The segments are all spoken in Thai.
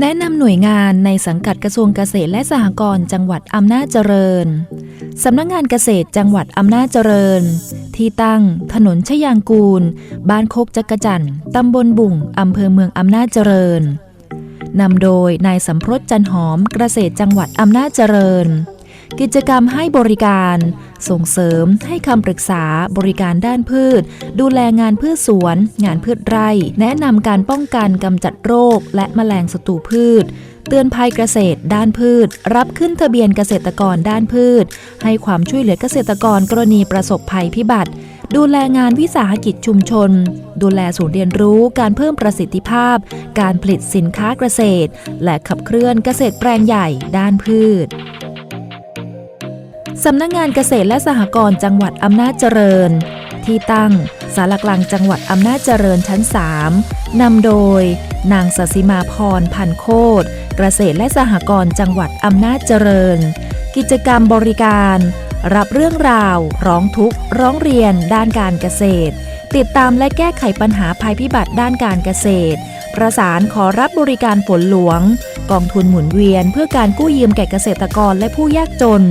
แนะนำหน่วยงานในสังกัดกระทรวงเกษตรและสหกรณ์จังหวัดอำนาจเจริญ สำนักงงานเกษตรจังหวัดอำนาจเจริญ ที่ตั้งถนนชยางกูล บ้านโคกจักรจันตำบลบุ่งอำเภอเมืองอำนาจเจริญนำโดยนายสำพรสจันหอมเกษตรจังหวัดอำนาจเจริญ กิจกรรมให้บริการ ส่งเสริมให้คำปรึกษาบริการด้านพืช ดูแลงานพืชสวน งานพืชไร่ แนะนำการป้องกันกำจัดโรค และแมลงศัตรูพืช เตือนภัยเกษตร ด้านพืช รับขึ้นทะเบียนเกษตรกรด้านพืช ให้ความช่วยเหลือเกษตรกรกรณีประสบภัยพิบัติดูแลงานวิสาหกิจชุมชน ดูแลศูนย์เรียนรู้การเพิ่มประสิทธิภาพ การผลิตสินค้าเกษตร และขับเคลื่อนเกษตรแปลงใหญ่ด้านพืช สำนักงงานเกษตรและสหกรณ์จังหวัดอำนาจเจริญ ที่ตั้งสารกลางจังหวัดอำนาจเจริญชั้น 3 นำโดย นางสศิมาพรพันโคตรเกษตรและสหกรณ์จังหวัดอำนาจเจริญ กิจกรรมบริการ รับเรื่องราว ร้องทุกข์ ร้องเรียน ด้านการเกษตร ติดตามและแก้ไขปัญหาภัยพิบัติด้านการเกษตร ประสานขอรับบริการฝนหลวง กองทุนหมุนเวียน เพื่อการกู้ยืมแก่เกษตรกรและผู้ยากจน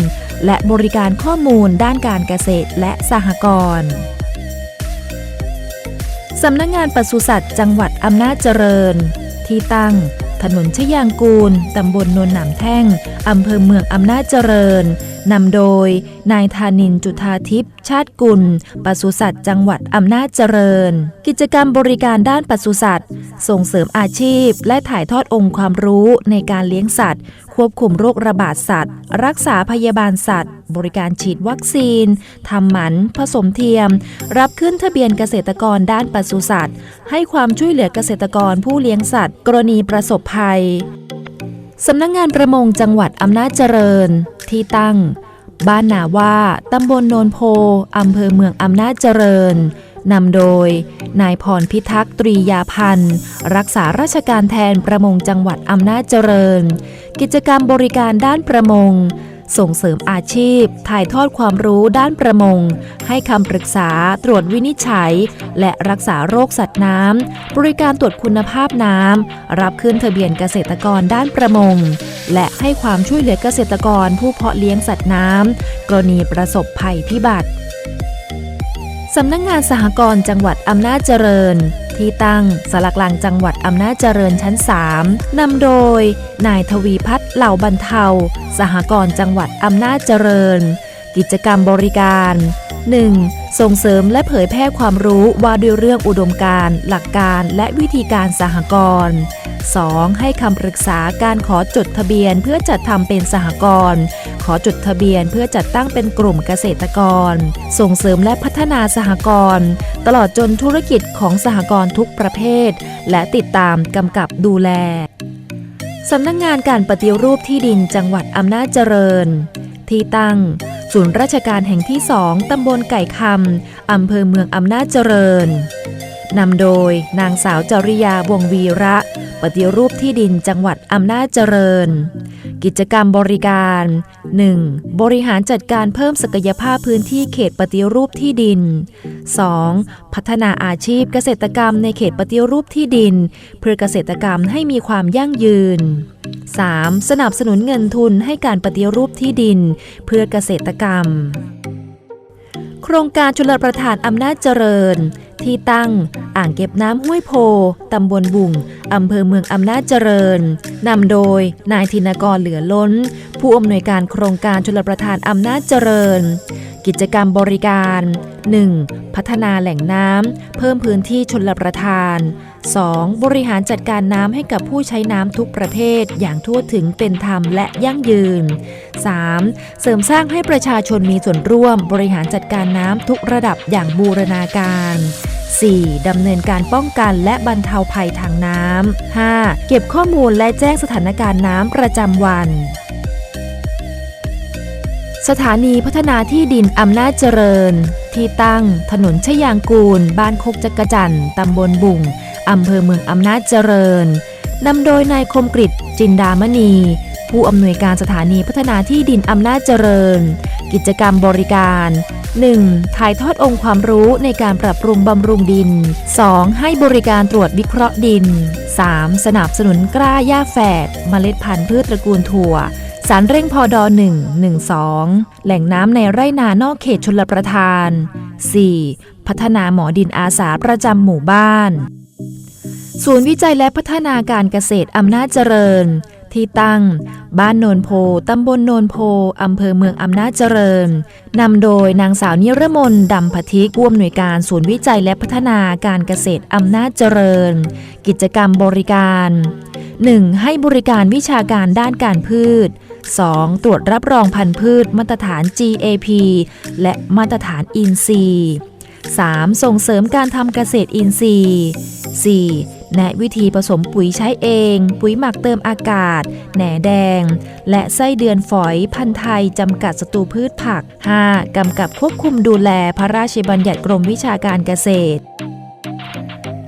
และบริการข้อมูลด้านการเกษตรและสหกรณ์สำนักงงานปศุสัตว์จังหวัดอำนาจเจริญ ที่ตั้งถนนชยางกูล ตำบลโนนหนามแท่ง อำเภอเมืองอำนาจเจริญ นำโดย นายธานินจุธาทิพย์ชาติกุลปศุสัตว์จังหวัดอำนาจเจริญ กิจกรรมบริการด้านปศุสัตว์ ส่งเสริมอาชีพ และถ่ายทอดองค์ความรู้ในการเลี้ยงสัตว์ ควบคุมโรคระบาดสัตว์ รักษาพยาบาลสัตว์ บริการฉีดวัคซีนทำหมัน ผสมเทียม รับขึ้นทะเบียนเกษตรกรด้านปศุสัตว์ ให้ความช่วยเหลือเกษตรกรผู้เลี้ยงสัตว์ กรณีประสบภัย สำนักงงานประมงจังหวัดอำนาจเจริญ ที่ตั้ง บ้านนาว่าตำบลโนนโพอำเภอเมืองอำนาจเจริญนำโดย นายพรพิทักษ์ตรียาพันธ์ รักษาราชการแทนประมงจังหวัดอำนาจเจริญ กิจกรรมบริการด้านประมง ส่งเสริมอาชีพ ถ่ายทอดความรู้ด้านประมง ให้คำปรึกษาตรวจวินิจฉัย และรักษาโรคสัตว์น้ำ บริการตรวจคุณภาพน้ำ รับขึ้นทะเบียนเกษตรกรด้านประมง และให้ความช่วยเหลือเกษตรกรผู้เพาะเลี้ยงสัตว์น้ำ กรณีประสบภัยพิบัติสำนักงงานสหกรณ์จังหวัดอำนาจเจริญ ที่ตั้งสารกลางจังหวัดอำนาจเจริญชั้น 3นำโดย นายทวีพัฒน์เหล่าบรรเทา สหกรณ์จังหวัดอำนาจเจริญ กิจกรรมบริการ 1. ส่งเสริมและเผยแพร่ความรู้ว่าด้วยเรื่องอุดมการณ์หลักการและวิธีการสหกรณ์ 2. ให้คำปรึกษาการขอจดทะเบียนเพื่อจัดทำเป็นสหกรณ์ ขอจดทะเบียนเพื่อจัดตั้งเป็นกลุ่มเกษตรกร ส่งเสริมและพัฒนาสหกรณ์ตลอดจนธุรกิจของสหกรณ์ทุกประเภท และติดตามกำกับดูแลสำนักงงานการปฏิรูปที่ดินจังหวัดอำนาจเจริญ ที่ตั้ง ศูนย์ราชการแห่งที่สองตำบลไก่คำอำเภอเมืองอำนาจเจริญ นำโดยนางสาวจริยาวงวีระ ปฏิรูปที่ดินจังหวัดอำนาจเจริญ กิจกรรมบริการ 1. บริหารจัดการเพิ่มศักยภาพพื้นที่เขตปฏิรูปที่ดิน 2. พัฒนาอาชีพเกษตรกรรมในเขตปฏิรูปที่ดิน เพื่อเกษตรกรรมให้มีความยั่งยืน 3. สนับสนุนเงินทุนให้การปฏิรูปที่ดิน เพื่อเกษตรกรรม โครงการชลประทานอำนาจเจริญ ที่ตั้งอ่างเก็บน้ำห้วยโพตำบลบุ่งอำเภอเมืองอำนาจเจริญนำโดยนายธินกรเหลือล้น ผู้อำนวยการโครงการชลประทานอำนาจเจริญ กิจกรรมบริการ 1. พัฒนาแหล่งน้ำ เพิ่มพื้นที่ชลประทาน 2. บริหารจัดการน้ำให้กับผู้ใช้น้ำทุกประเภท อย่างทั่วถึงเป็นธรรมและยั่งยืน 3. เสริมสร้างให้ประชาชนมีส่วนร่วม บริหารจัดการน้ำทุกระดับอย่างบูรณาการ 4. ดำเนินการป้องกันและบรรเทาภัยทางน้ำ 5. เก็บข้อมูลและแจ้งสถานการณ์น้ำประจำวัน สถานีพัฒนาที่ดินอำนาจเจริญ ที่ตั้งถนนชยางกูล บ้านโคกจักรจันตำบลบุ่งอำเภอเมืองอำนาจเจริญนำโดยนายคมกริตจินดามณี ผู้อำนวยการสถานีพัฒนาที่ดินอำนาจเจริญ กิจกรรมบริการ 1. ถ่ายทอดองค์ความรู้ในการปรับปรุงบำรุงดิน 2. ให้บริการตรวจวิเคราะห์ดิน 3. สนับสนุนกล้าหญ้าแฝดเมล็ดพันธุ์พืชตระกูลถั่ว สารเร่งพอดอ1 1 2 แหล่งน้ำในไร่นานอกเขตชลประทาน 4. พัฒนาหมอดินอาสาประจำหมู่บ้าน ศูนย์วิจัยและพัฒนาการเกษตรอำนาจเจริญ ที่ตั้ง บ้านโนนโพ ตำบลโนนโพ อำเภอเมืองอำนาจเจริญ นำโดยนางสาวนิรมนดำพทิกผู้อำนวยการศูนย์วิจัยและพัฒนาการเกษตรอำนาจเจริญ กิจกรรมบริการ 1. ให้บริการวิชาการด้านการพืช 2. ตรวจรับรองพันธุ์พืช มาตรฐาน GAP และมาตรฐานอินทรีย์ 3. ส่งเสริมการทำเกษตรอินทรีย์ 4. แนะวิธีผสมปุ๋ยใช้เอง ปุ๋ยหมักเติมอากาศ แหน่แดง และไส้เดือนฝอยพันธุ์ไทยจำกัดศัตรูพืชผัก 5. กำกับควบคุมดูแลพระราชบัญญัติกรมวิชาการเกษตร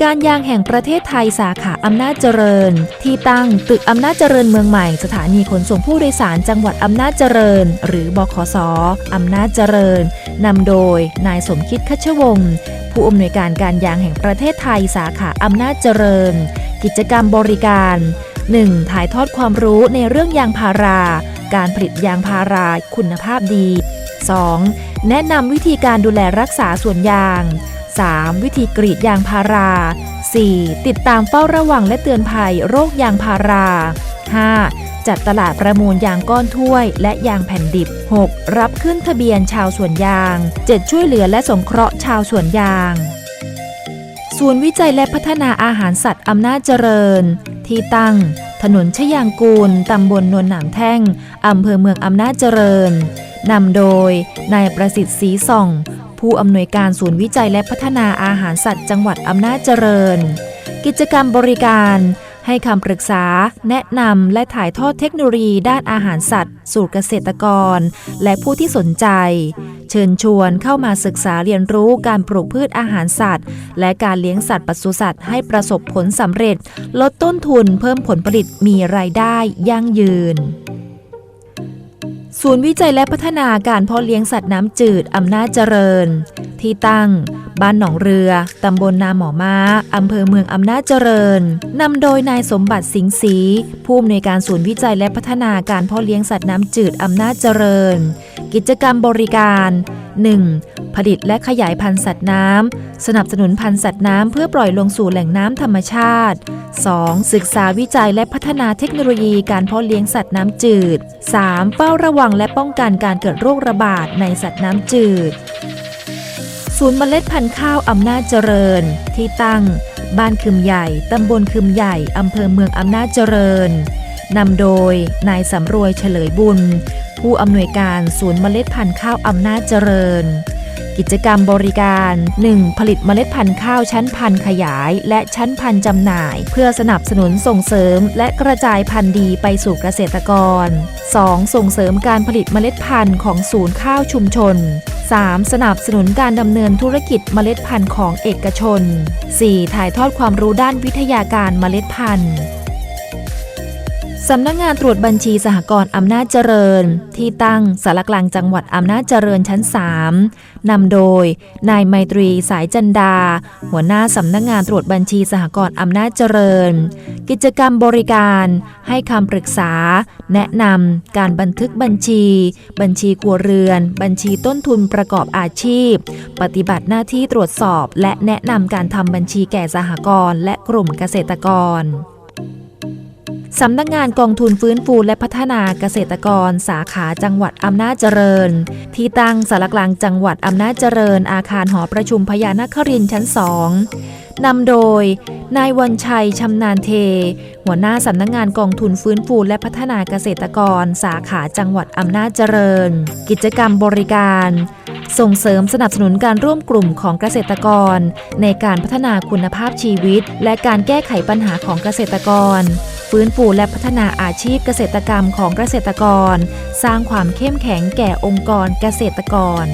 การยางแห่งประเทศไทยสาขาอำนาจเจริญ ที่ตั้งตึกอำนาจเจริญเมืองใหม่สถานีขนส่งผู้โดยสารจังหวัดอำนาจเจริญ หรือบขสอำนาจเจริญนำโดยนายสมคิดคัชวงศ์ผู้อำนวยการการยางแห่งประเทศไทยสาขาอำนาจเจริญ กิจกรรมบริการ 1. ถ่ายทอดความรู้ในเรื่องยางพารา การผลิตยางพาราคุณภาพดี 2. แนะนำวิธีการดูแลรักษาสวนยาง 3. วิธีกรีดยางพารา 4. ติดตามเฝ้าระวังและเตือนภัยโรคยางพารา 5. จัดตลาดประมูลยางก้อนถ้วย และยางแผ่นดิบ 6. รับขึ้นทะเบียนชาวสวนยาง 7. ช่วยเหลือและสงเคราะห์ชาวสวนยางศูนย์วิจัยและพัฒนาอาหารสัตว์อำนาจเจริญ ที่ตั้ง ถนนชยางกูล ตำบลนนหนามแท่ง อำเภอเมืองอำนาจเจริญ นำโดย นายประสิทธิ์ศรีส่อง ผู้อำนวยการศูนย์วิจัยและพัฒนาอาหารสัตว์จังหวัดอำนาจเจริญ กิจกรรมบริการให้คำปรึกษา แนะนำและถ่ายทอดเทคโนโลยีด้านอาหารสัตว์ สู่เกษตรกร และผู้ที่สนใจ เชิญชวนเข้ามาศึกษาเรียนรู้การปลูกพืชอาหารสัตว์ และการเลี้ยงสัตว์ปศุสัตว์ให้ประสบผลสำเร็จ ลดต้นทุนเพิ่มผลผลิตมีรายได้ยั่งยืน ศูนย์วิจัยและพัฒนาการเพาะเลี้ยงสัตว์น้ำจืดอำนาจเจริญ ที่ตั้ง บ้านหนองเรือ ตำบลนาหมอม้าอำเภอเมืองอำนาจเจริญนำโดยนายสมบัติสิงห์ศรีผู้อำนวยการศูนย์วิจัยและพัฒนาการเพาะเลี้ยงสัตว์น้ำจืดอำนาจเจริญ กิจกรรมบริการ 1. ผลิตและขยายพันธุ์สัตว์น้ำ สนับสนุนพันธุ์สัตว์น้ำเพื่อปล่อยลงสู่แหล่งน้ำธรรมชาติ 2. ศึกษาวิจัยและพัฒนาเทคโนโลยีการเพาะเลี้ยงสัตว์น้ำจืด 3. เฝ้าระวังและป้องกันการเกิดโรคระบาดในสัตว์น้ำจืด ศูนย์เมล็ดพันธุ์ข้าวอำนาจเจริญ ที่ตั้ง บ้านคืมใหญ่ ตำบลคืมใหญ่ อำเภอเมืองอำนาจเจริญนำโดยนายสำรวยเฉลยบุญ ผู้อำนวยการศูนย์เมล็ดพันธุ์ข้าวอำนาจเจริญ กิจกรรมบริการ 1. ผลิตเมล็ดพันธุ์ข้าวชั้นพันธุ์ขยาย และชั้นพันธุ์จำหน่าย เพื่อสนับสนุนส่งเสริม และกระจายพันธุ์ดีไปสู่เกษตรกร 2. ส่งเสริมการผลิตเมล็ดพันธุ์ของศูนย์ข้าวชุมชน 3. สนับสนุนการดำเนินธุรกิจเมล็ดพันธุ์ของเอกชน 4. ถ่ายทอดความรู้ด้านวิทยาการเมล็ดพันธุ์ สำนักงงานตรวจบัญชีสหกรณ์อำนาจเจริญ ที่ตั้งสารกลางจังหวัดอำนาจเจริญชั้น 3นำโดย นายไมตรีสายจันดา หัวหน้าสำนักงงานตรวจบัญชีสหกรณ์อำนาจเจริญ กิจกรรมบริการ ให้คำปรึกษา แนะนำการบันทึกบัญชี บัญชีครัวเรือน บัญชีต้นทุนประกอบอาชีพ ปฏิบัติหน้าที่ตรวจสอบ และแนะนำการทำบัญชีแก่สหกรณ์และกลุ่มเกษตรกร สำนักงานกองทุนฟื้นฟูและพัฒนาเกษตรกร สาขาจังหวัดอำนาจเจริญ ที่ตั้งสารกลางจังหวัดอำนาจเจริญ อาคารหอประชุมพญานครินชั้นสองนำโดย นายวันชัยชำนาญเท หัวหน้าสำนักงานกองทุนฟื้นฟูและพัฒนาเกษตรกร สาขาจังหวัดอำนาจเจริญ กิจกรรมบริการ ส่งเสริมสนับสนุนการร่วมกลุ่มของเกษตรกร ในการพัฒนาคุณภาพชีวิต และการแก้ไขปัญหาของเกษตรกร ฟื้นฟูและพัฒนาอาชีพเกษตรกรรมของเกษตรกร สร้างความเข้มแข็งแก่องค์กรเกษตรกร